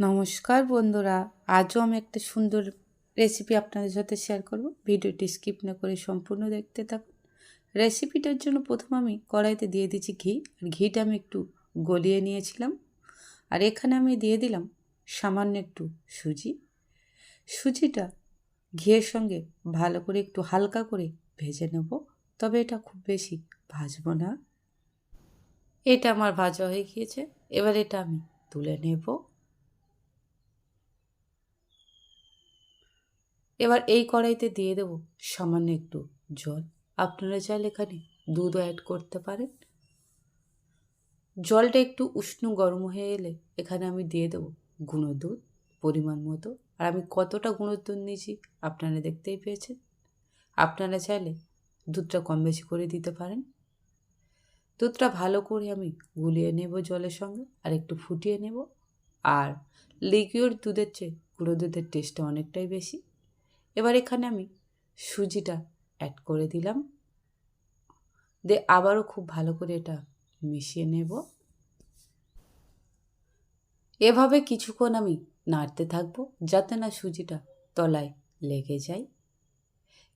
নমস্কার বন্ধুরা, আজও আমি একটা সুন্দর রেসিপি আপনাদের সাথে শেয়ার করব। ভিডিওটি স্কিপ না করে সম্পূর্ণ দেখতে থাকুন। রেসিপিটার জন্য প্রথম আমি কড়াইতে দিয়ে দিচ্ছি ঘি। আর ঘিটা আমি একটু গলিয়ে নিয়েছিলাম। আর এখানে আমি দিয়ে দিলাম সামান্য একটু সুজি। সুজিটা ঘিয়ের সঙ্গে ভালো করে একটু হালকা করে ভেজে নেব। তবে এটা খুব বেশি ভাজব না। এটা আমার ভাজা হয়ে গিয়েছে। এবার এটা আমি তুলে নেব। এবার এই কড়াইতে দিয়ে দেব সামান্য একটু জল। আপনারা চাইলে এখানে দুধও অ্যাড করতে পারেন। জলটা একটু উষ্ণ গরম হয়ে এলে এখানে আমি দিয়ে দেব গুঁড়ো দুধ পরিমাণ মতো। আর আমি কতটা গুঁড়ো দুধ নিয়েছি আপনারা দেখতেই পেয়েছেন। আপনারা চাইলে দুধটা কম বেশি করে দিতে পারেন। দুধটা ভালো করে আমি গুলিয়ে নেব জলের সঙ্গে আর একটু ফুটিয়ে নেব। আর লিকুইড দুধের চেয়ে গুঁড়ো দুধের টেস্টটা অনেকটাই বেশি। এবার এখানে আমি সুজিটা অ্যাড করে দিলাম। দিয়ে আবারও খুব ভালো করে এটা মিশিয়ে নেব। এভাবে কিছুক্ষণ আমি নাড়তে থাকব যাতে না সুজিটা তলায় লেগে যায়।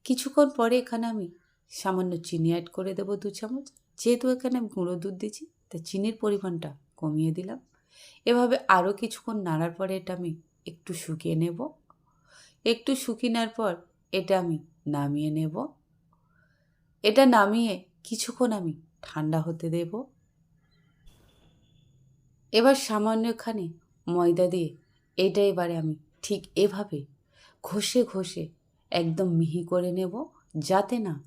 কিছুক্ষণ পরে এখানে আমি সামান্য চিনি অ্যাড করে দেবো দু চামচ। যেহেতু এখানে আমি গুঁড়ো দুধ দিচ্ছি তা চিনির পরিমাণটা কমিয়ে দিলাম। এভাবে আরও কিছুক্ষণ নাড়ার পরে এটা আমি একটু শুকিয়ে নেব। একটু শুকিয়ে নেওয়ার পর এটা আমি নামিয়ে নেব। এটা নামিয়ে কিছুক্ষণ আমি ঠান্ডা হতে দেব। এবার সামান্যখানে ময়দা দিয়ে এটা এবারে আমি ঠিক এভাবে ঘষে ঘষে একদম মিহি করে নেব যাতে না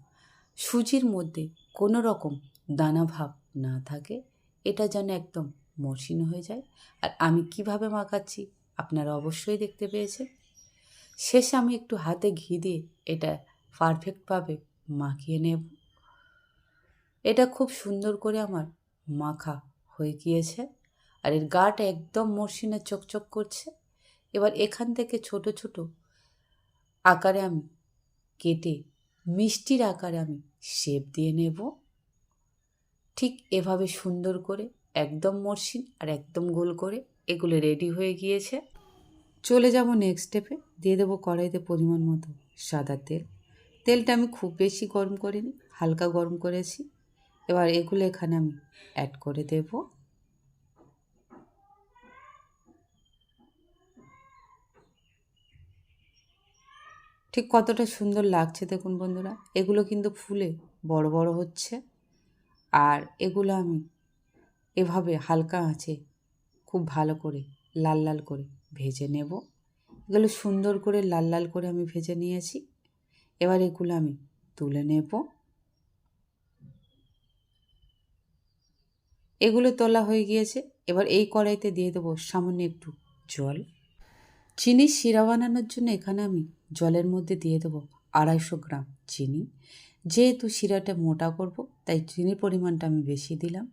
সুজির মধ্যে কোনো রকম দানা ভাব না থাকে। এটা যেন একদম মসৃণ হয়ে যায়। আর আমি কীভাবে মাখাচ্ছি আপনারা অবশ্যই দেখতে পেয়েছেন। শেষে আমি একটু হাতে ঘি দিয়ে এটা পারফেক্টভাবে মাখিয়ে নেব। এটা খুব সুন্দর করে আমার মাখা হয়ে গিয়েছে আর এর গাটা একদম মসৃণে চকচক করছে। এবার এখান থেকে ছোট ছোট আকারে আমি কেটে মিষ্টির আকারে আমি শেপ দিয়ে নেব। ঠিক এভাবে সুন্দর করে, একদম মসৃণ আর একদম গোল করে এগুলো রেডি হয়ে গিয়েছে। চলে যাব নেক্সট স্টেপে দিয়ে দেবো কড়াইতে পরিমাণ মতো সাদা তেল। তেলটা আমি খুব বেশি গরম করিনি, হালকা গরম করেছি। এবার এগুলো এখানে আমি অ্যাড করে দেব। ঠিক কতটা সুন্দর লাগছে দেখুন বন্ধুরা, এগুলো কিন্তু ফুলে বড় বড় হচ্ছে। আর এগুলো আমি এভাবে হালকা আঁচে খুব ভালো করে, লাল লাল করে ভেজে নেব। এগুলো সুন্দর করে লাল লাল করে আমি ভেজে নিয়েছি। এবার এগুলো আমি তুলে নেব। এগুলো তোলা হয়ে গিয়েছে। এবার এই কড়াইতে দিয়ে দেবো সামান্য একটু জল। চিনির শিরা বানানোর জন্য এখানে আমি জলের মধ্যে দিয়ে দেবো আড়াইশো গ্রাম চিনি। যেহেতু শিরাটা মোটা করব, তাই চিনির পরিমাণটা আমি বেশি দিলাম।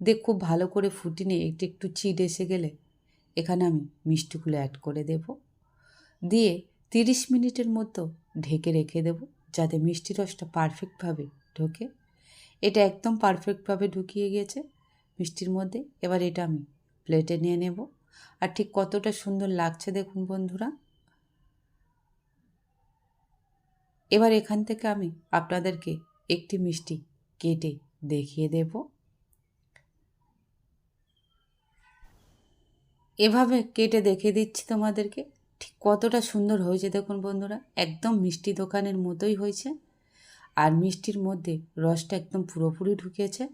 দেখ খুব ভালো করে ফুটিয়ে একটু একটু চিট এসে গেলে এখানে আমি মিষ্টিগুলো অ্যাড করে দেব। দিয়ে তিরিশ মিনিটের মতো ঢেকে রেখে দেব, যাতে মিষ্টি রসটা পারফেক্টভাবে ঢোকে। এটা একদম পারফেক্টভাবে ঢুকিয়ে গিয়েছে মিষ্টির মধ্যে। এবার এটা আমি প্লেটে নিয়ে নেব। আর ঠিক কতটা সুন্দর লাগছে দেখুন বন্ধুরা। এবার এখান থেকে আমি আপনাদেরকে একটি মিষ্টি কেটে দেখিয়ে দেবো। এভাবে কেটে দেখে দিচ্ছি তোমাদেরকে। ঠিক কতটা সুন্দর হয়েছে দেখুন বন্ধুরা, একদম মিষ্টি দোকানের মতোই হয়েছে। আর মিষ্টির মধ্যে রসটা একদম পুরোপুরি ঢুকেছে।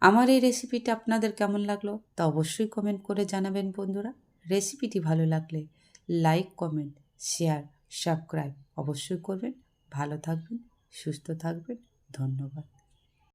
আমার এই রেসিপিটা আপনাদের কেমন লাগল তা অবশ্যই কমেন্ট করে জানাবেন বন্ধুরা। রেসিপিটি ভালো লাগলে লাইক কমেন্ট শেয়ার সাবস্ক্রাইব অবশ্যই করবেন। ভালো থাকবেন, সুস্থ থাকবেন। ধন্যবাদ।